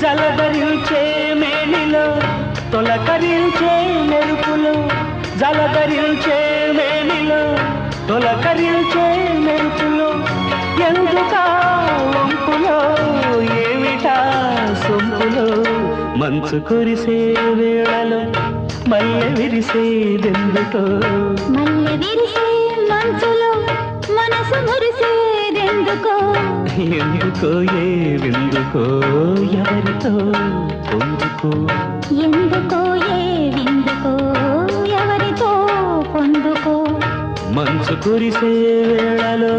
జలధరించే మేనిలో తొలకరించే మెరుపులు. జలధరించే మేనిలో తొలకరించే మెరుపులు. ఎందుకా వంపులో ఏమిటా సొంపులో? మంచు కురిసే వేళలో మల్లె విరిసేదెందుకో మల్లె విరిసే మురిసేదెందుకో ఎందుకో ఏ విందుకో ఎవరితో పొందుకో? ఎందుకో ఏ విందుకో ఎవరితో పొందుకో? మంచు కురిసే వేళలో